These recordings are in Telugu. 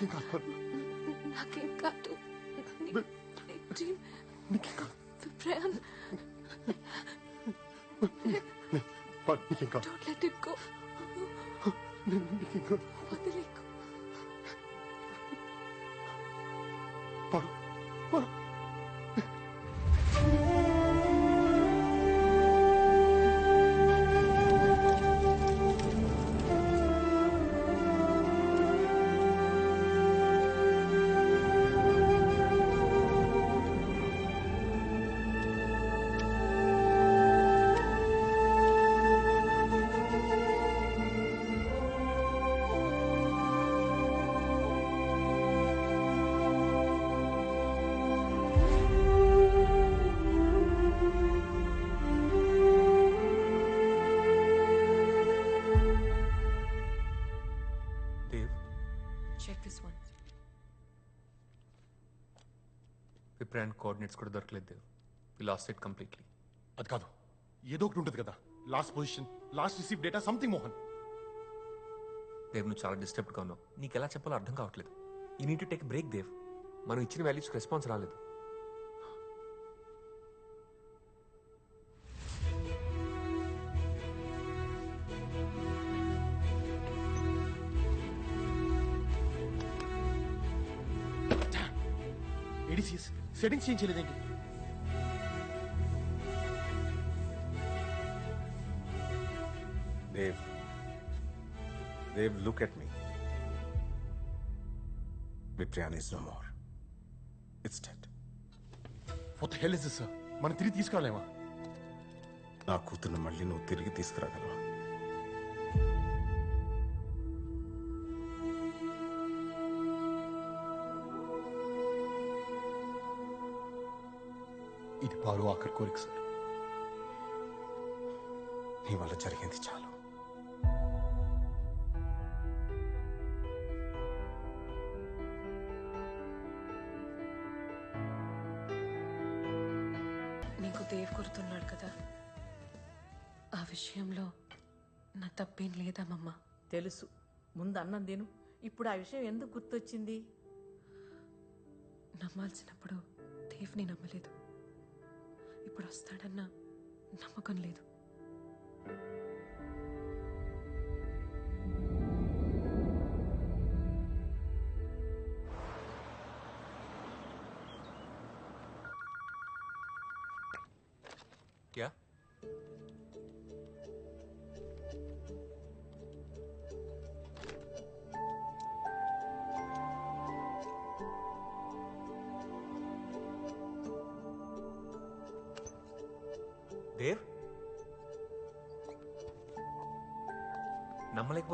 నీకేం కాదు పడు నాకేం కాదు నీ- నీ డ్రీమ్ నీకేం కాదు ప్రయాణ్ పడు నీకేం కాదు డోంట్ లెట్ ఇట్ గో నీకేం కాదు వదిలేకు విప్రాన్ కోఆర్డినేట్స్ కూడా దొరకలేదు. వి లాస్ట్ ఇట్ కంప్లీట్లీ అది కాదు. ఏదో ఒకటి ఉంటుంది కదా. Last position last receive data something Mohan Dev నువ్వు చాలా డిస్టర్బ్డ్గా ఉన్నావు. నీకు ఎలా చెప్పాలో అర్థం కావట్లేదు. You need to take break Dev. మనం ఇచ్చిన వాల్యూస్కి రెస్పాన్స్ రాలేదు. సెట్టింగ్స్ చేంజ్ చేయలేదేంటి Dave. Dave, look at me. Viprian is no more. It's dead. What hell is sir మనం తిరిగి తీసుకురాలేమా నా కూతుర్ని మళ్ళీ నువ్వు తిరిగి తీసుకురాగలవా ఇది పాలు ఆఖరి కోరిక సార్. నీ వల్ల జరిగింది చాలు. నీకు దేవ్ గుర్తున్నాడు కదా. ఆ విషయంలో నా తప్పేం లేదమ్మమ్మ. తెలుసు. ముందు అన్నం తిను. ఇప్పుడు ఆ విషయం ఎందుకు గుర్తొచ్చింది? నమ్మాల్సినప్పుడు దేవ్ని నమ్మలేదు. ఎప్పుడు వస్తాడన్న నమ్మకం లేదు.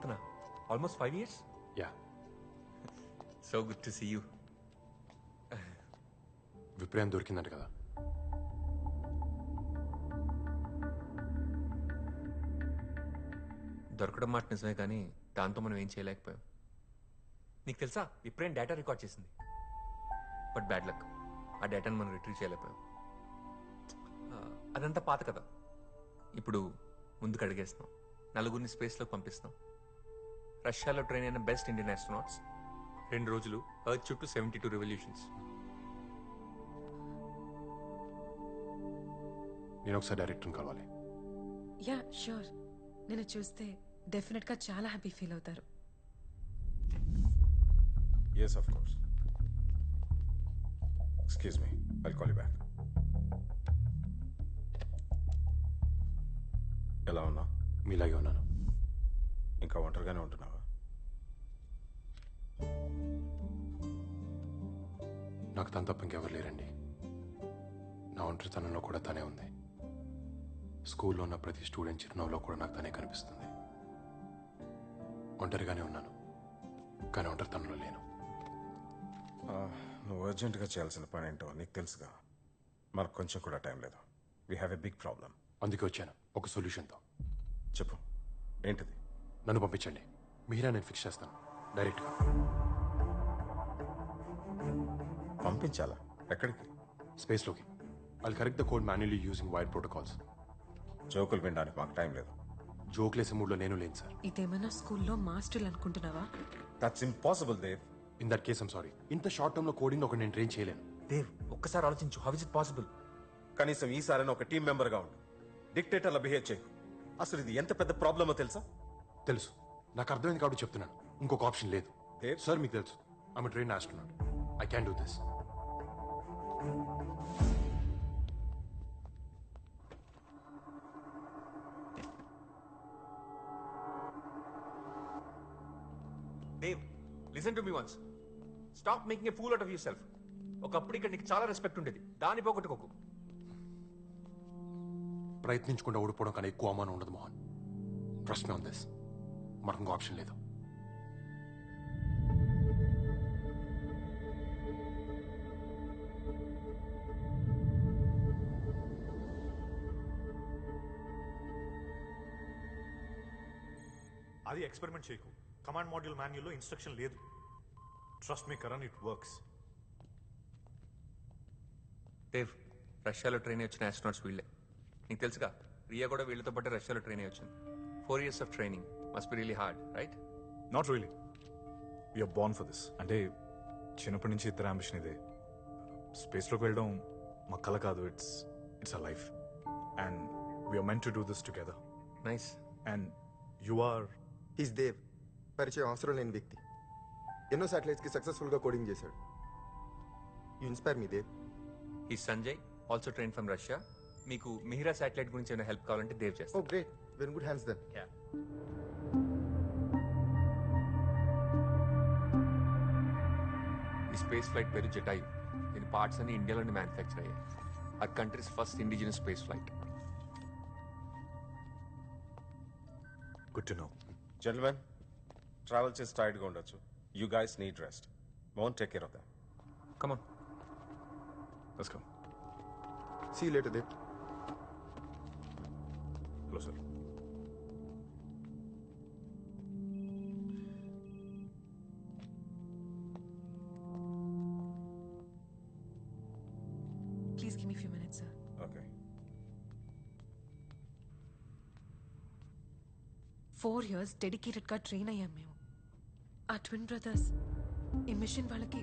నమ్మలేకపోతున్నా almost five years yeah so good to see you విప్రయాన్ దొరికిందంట కదా. దొరకడం మాట నిజమే కానీ దాంతో మనం ఏం చేయలేకపోయాం. నీకు తెలుసా? విప్రేన్ డేటా రికార్డ్ చేసింది. బట్ బ్యాడ్ లక్ ఆ డేటాను మనం రిట్రీవ్ చేయలేకపోయాం. అదంతా పాత కదా ఇప్పుడు ముందుకు అడిగేస్తున్నాం. నలుగురిని స్పేస్లోకి పంపిస్తున్నాం. రష్యాలో ట్రైన్ అయిన బెస్ట్ ఇండియన్ ఆస్ట్రోనాట్స్ రెండు రోజులు ఎర్త్ చుట్టూ సెవెంటీ టూ రెవల్యూషన్స్ నేను ఒకసారి డైరెక్టర్ని కలవాలి. యా షూర్ నేను చూస్తే డెఫినెట్గా చాలా హ్యాపీ ఫీల్ అవుతారు. Yes, of course. Excuse me. I'll call you back. ఎలా ఉన్నా? మీలాగే ఉన్నాను. ఇంకా ఒంటరిగానే ఉంటున్నావా. నాకు తన తప్ప ఇంకెవరు లేరండి. నా ఒంటరితనంలో కూడా తనే ఉంది. స్కూల్లో ఉన్న ప్రతి స్టూడెంట్ చిరునవ్వులో కూడా నాకు తనే కనిపిస్తుంది. ఒంటరిగానే ఉన్నాను. కానీ ఒంటరితనంలో లేను. నువ్వు అర్జెంటుగా చేయాల్సిన పని ఏంటో నీకు తెలుసుగా. మనకు కొంచెం కూడా టైం లేదు. We have a big problem అందుకే వచ్చాను. ఒక సొల్యూషన్తో. చెప్పు. ఏంటిది? నన్ను పంపించండి. మీరా నేను ఫిక్స్ చేస్తాను. డైరెక్ట్గా. పంపించాలా? ఎక్కడికి? స్పేస్లోకి. I'll correct the code manually using wire protocols జోకులు వినడానికి మాకు టైం లేదు. జోక్లేసే మూడ్లో నేను లేను సార్. ఇదేమైనా స్కూల్లో మాస్టర్లు అనుకుంటున్నావా? That's impossible Dev in that case I'm sorry ఇంత షార్ట్ టర్మ్లో కోడింగ్ ఒక నేను ట్రైన్ చేయలేను. దేవ్ ఒక్కసారి ఆలోచించు. హౌ ఇస్ ఇట్ పాసిబుల్ కనీసం ఈసారైనా ఒక టీం మెంబర్గా ఉండు. డిక్టేటర్లా బిహేవ్ చేయకు. అసలు ఇది ఎంత పెద్ద ప్రాబ్లమో తెలుసా? తెలుసు. నాకు అర్థమైంది కాబట్టి చెప్తున్నాను. ఇంకొక ఆప్షన్ లేదు. దేవ్? సార్ మీకు తెలుసు. I'm train astronaut I can do this Dev listen to me once stop making a fool out of yourself ఒకప్పుడు ఇక్కడ నీకు చాలా రెస్పెక్ట్ ఉండేది. దాని పోగొట్టుకోకు. ప్రయత్నించకుండా ఓడిపోవడం కన్నా ఎక్కువ అవమానం ఉండదు Mohan. Trust me on this మనకు ఇంకో ఆప్షన్ లేదు. ఎక్స్పెరిమెంట్ చేయకు. కమాండ్ మాడ్యూల్ మాన్యుల్లో ఇన్స్ట్రక్షన్ లేదు. Trust me Karan it works Dev రష్యాలో ట్రైన్ వచ్చిన ఆస్ట్రోనాట్స్ వీళ్ళే. నీకు తెలుసుగా రియా కూడా వీళ్ళతో పాటు రష్యాలో ట్రైన్ వచ్చింది. Four years of training must be really hard right not really we're born for this అంటే చిన్నప్పటి నుంచి ఇద్దరు అంబిషన్ ఇదే. స్పేస్లోకి వెళ్ళడం మా కల కాదు. It's it's a life and we're meant to do this together nice and you are he's Dev పరిచయం అవసరం లేని వ్యక్తి. ఎన్నో శాటిలైట్స్కి సక్సెస్ఫుల్గా కోడింగ్ చేశాడు. యు ఇన్స్పైర్ మీ దేవ్ ఈ Sanjay also train from Russia మీకు మిహిరా శాటిలైట్ గురించి ఏమైనా హెల్ప్ కావాలంటే దేవ్ ఓ చేస్తారు great when good hands then ఈ స్పేస్ ఫ్లైట్ పేరు జటాయు దీని పార్ట్స్ అన్ని ఇండియాలోనే మ్యానుఫ్యాక్చర్ అయ్యాయి. ఆ countries first indigenous space flight good to know gentlemen travel చేసి టైర్డ్గా ఉండొచ్చు. You guys need rest Mon take care of them come on let's come see later Dev hello sir four years డెడికేటెడ్గా ట్రైన్ అయ్యాం మేము. ఆ ట్విన్ బ్రదర్స్ ఈ మిషన్ వాళ్ళకి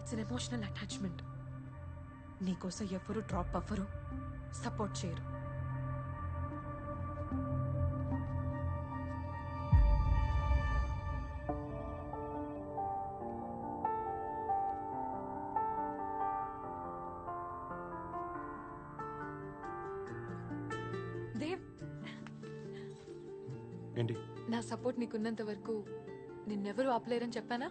ఇట్స్ అన్ ఎమోషనల్ అటాచ్మెంట్. నీకోసం ఎవరు డ్రాప్ అవ్వరు సపోర్ట్ చేయరు. సపోర్ట్ నీకున్నంత వరకు నిన్నెవరూ ఆపలేరని చెప్పానా?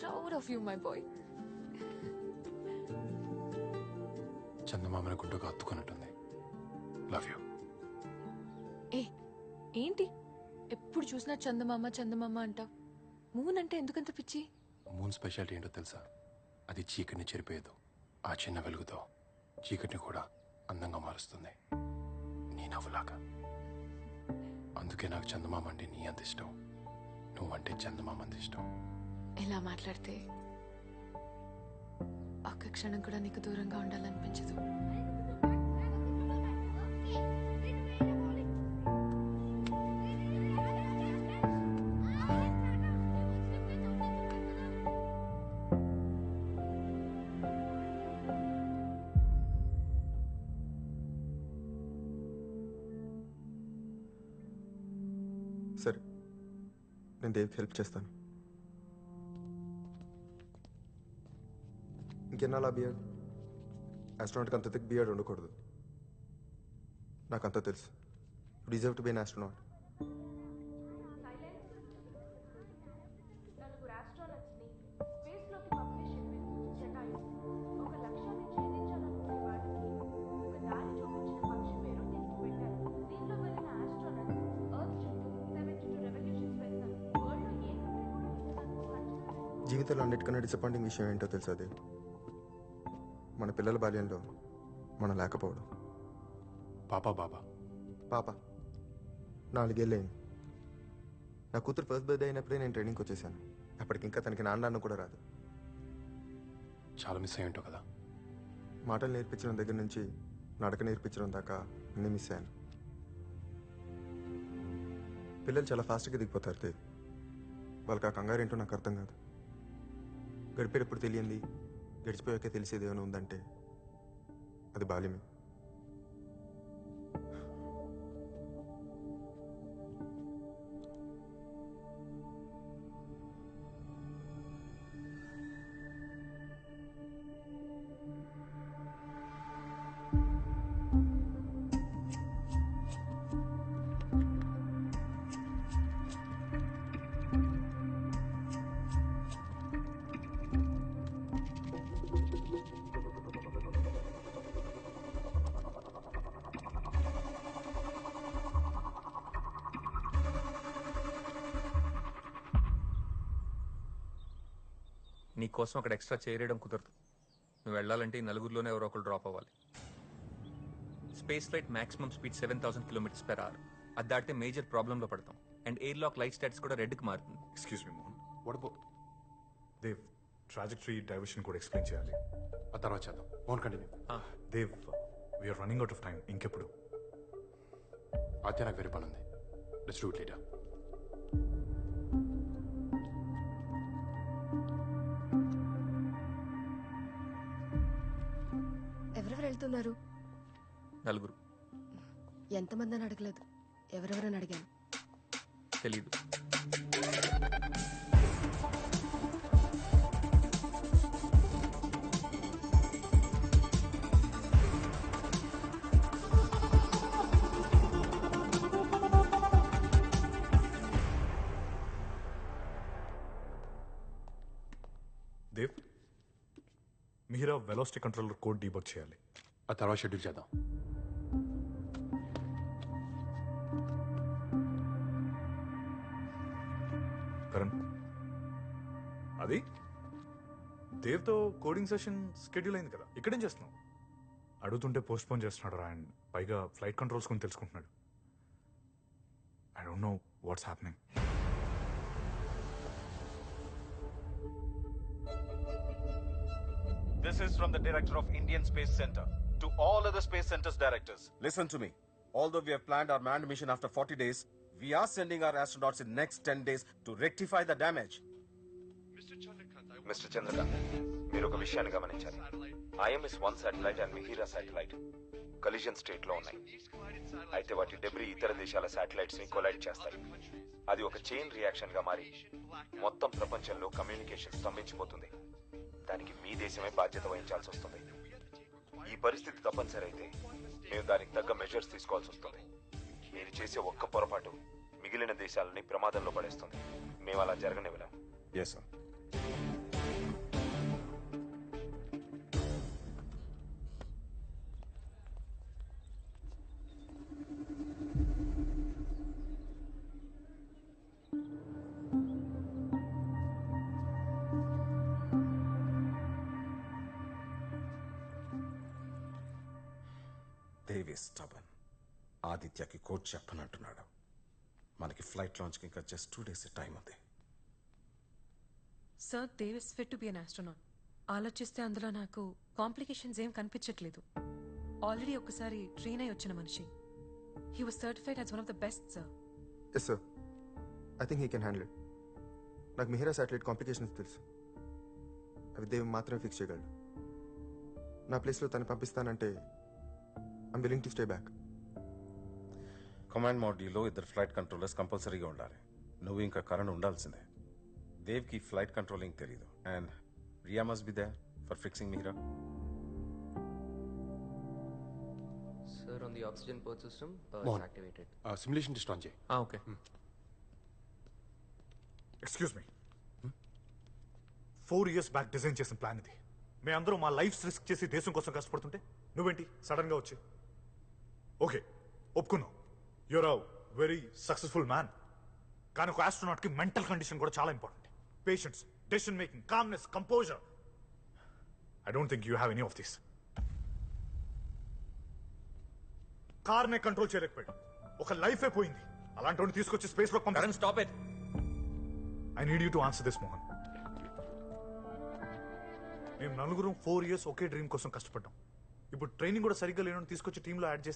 Proud of you my boy చందమామని గుండెగా హత్తుకున్నట్టుంది లవ్ యూ ఏ ఏంటి? ఎప్పుడు చూసినా చందమామ చందమామ అంటావు. మూన్ అంటే ఎందుకంత పిచ్చి? మూన్ స్పెషాలిటీ ఏంటో తెలుసా? అది చీకటిని చెరిపేయదు. ఆ చిన్న వెలుగుతో. చీకటిని కూడా అందంగా మారుస్తుంది. నీ నవ్వులాగా. అందుకే నాకు చందమామ అంటే నీ అంత ఇష్టం. నువ్వంటే చందమామ అంత ఇష్టం. ఎలా మాట్లాడితే ఒక్క క్షణం కూడా నీకు దూరంగా ఉండాలనిపించదు. నేను హెల్ప్ చేస్తాను. ఇంకెన్నాలా బియర్డ్? ఆస్ట్రానాట్కి అంత థిక్ బియర్డ్ ఉండకూడదు. నాకు అంత తెలుసు డిజర్వ్ టు బి అన్ జీవితంలో అన్నిటికన్నా డిసప్పాయింటింగ్ విషయం ఏంటో తెలుసా మన పిల్లల బాల్యంలో మనం లేకపోవడం. పాపా బాబా? పాప. నాలుగేళ్ళైంది నా కూతురు ఫస్ట్ బర్త్డే అయినప్పుడే నేను ట్రైనింగ్కి వచ్చేసాను అప్పటికి ఇంకా తనకి నాన్న కూడా రాదు. చాలా మిస్ అయ్యి ఉంటావు కదా? మాటలు నేర్పించడం దగ్గర నుంచి నడక నేర్పించడం దాకా అన్నీ మిస్ అయ్యాను. పిల్లలు చాలా ఫాస్ట్గా దిగిపోతారు వాళ్ళకి ఆ కంగారు ఏంటో నాకు అర్థం కాదు. గడిపేటప్పుడు తెలియంది గడిచిపోయాక తెలిసేది ఏమైనా ఉందంటే అది బాల్యమే. నీ కోసం అక్కడ ఎక్స్ట్రా చేయడం కుదరదు. నువ్వు వెళ్ళాలంటే ఈ నలుగురిలోనే ఎవరో ఒకరు డ్రాప్ అవ్వాలి. Space flight maximum speed seven thousand kilometres per hour అది దాటితే మేజర్ ప్రాబ్లంలో పడతాం. And air lock light stats కూడా రెడ్కి మారుతుంది. ఎక్స్క్యూజ్ మీ మోహన్ వడపో దేవ్ ట్రాజెక్టరీ డైవర్షన్ కూడా ఎక్స్ప్లెయిన్ చేయాలి. ఆ తర్వాత చేద్దాం. Mohan continue Dev we're running out of time ఇంకెప్పుడు? ఆద్య నాకు వేరే పని ఉంది లెట్స్ డూ ఇట్ లేటర్ వెళ్తున్నారు నలుగురు. ఎంతమంది అని అడగలేదు. ఎవరెవరని అడిగాను. తెలీదు. Dev Meera velocity controller code debug చేయాలి. ఆ తర్వాత షెడ్యూల్ చేద్దాం కరణ్ అది దేవ్తో కోడింగ్ సెషన్ స్కెడ్యూల్ అయింది కదా. ఇక్కడేం చేస్తున్నావు? అడుగుతుంటే పోస్ట్ పోన్ చేస్తున్నాడు రా అండ్ పైగా ఫ్లైట్ కంట్రోల్స్ కొని తెలుసుకుంటున్నాడు. I don't know what's happening This is from the director of Indian Space Center. To all other space centers directors. Listen to me. Although we have planned our manned mission after 40 days, we are sending our astronauts in next 10 days to rectify the damage. Mister Chandrakant మీరు ఒక విషయాన్ని గమనించాలి IMS one satellite and Mihira satellite collision స్టేట్లో ఉన్నాయి అయితే వాటి డెబ్రీ ఇతర దేశాల శాటిలైట్స్ని కొలైడ్ చేస్తాయి అది ఒక చైన్ రియాక్షన్గా మారి మొత్తం ప్రపంచంలో కమ్యూనికేషన్ స్తంభించిపోతుంది దానికి మీ దేశమే బాధ్యత వహించాల్సి వస్తుంది ఈ పరిస్థితి తప్పనిసరి అయితే మేము దానికి తగ్గ మెజర్స్ తీసుకోవాల్సి వస్తుంది. మీరు చేసే ఒక్క పొరపాటు మిగిలిన దేశాలని ప్రమాదంలో పడేస్తుంది. మేము అలా జరగనివ్వలేం. Yes. చెప్పనంటున్నాడు మనకి ఫ్లైట్ లాంచ్కి ఇంకా జస్ట్ టూ డేస్ టైం ఉంది. Sir Dev is fit to be an astronaut ఆలోచిస్తే అందులో నాకు కాంప్లికేషన్స్ ఏం కనిపించట్లేదు. ఆల్రెడీ ఒకసారి ట్రైన్ అయి వచ్చిన మనిషి. He was certified as one of the best sir yes sir I think he can handle it నాకు మిహిరా శాటిలైట్ కాంప్లికేషన్స్ తెలుసు. అవి దేవ్ మాత్రమే ఫిక్స్ చేయగలడు. నా ప్లేస్లో తను పంపిస్తానంటే I'm willing to stay back command మాడ్యూల్లో ఇద్దరు ఫ్లైట్ కంట్రోలర్స్ కంపల్సరీగా ఉండాలి. నువ్వు ఇంకా కరణ్ ఉండాల్సిందే. దేవ్కి ఫ్లైట్ కంట్రోలింగ్ తెలీదు. And Riya must be there for fixing Meera? Sir, on the oxygen port system, uh, Mohan. it's activated. Simulation test on చేయి okay excuse me four years back design చేసిన ప్లాన్ ఇది. మేమందరం మా లైఫ్ రిస్క్ చేసి దేశం కోసం కష్టపడుతుంటే నువ్వేంటి? సడన్గా వచ్చి. ఓకే ఒప్పుకున్నావు. You're a very successful man కానీ ఒక astronaut కి మెంటల్ కండిషన్ కూడా చాలా important patience decision making calmness composure I don't think you have any of this కార్నే control చేయలేకపోయాడు. ఒక లైఫే పోయింది. అలాంటి తీసుకొచ్చి స్పేస్లో పంపించారు stop it I need you to answer this Mohan మేము నలుగురం ఫోర్ ఇయర్స్ ఒకే డ్రీమ్ కోసం కష్టపడ్డాం. ఇప్పుడు ట్రైనింగ్ కూడా సరిగ్గా లేనని తీసుకొచ్చి టీంలో యాడ్ చేస్తే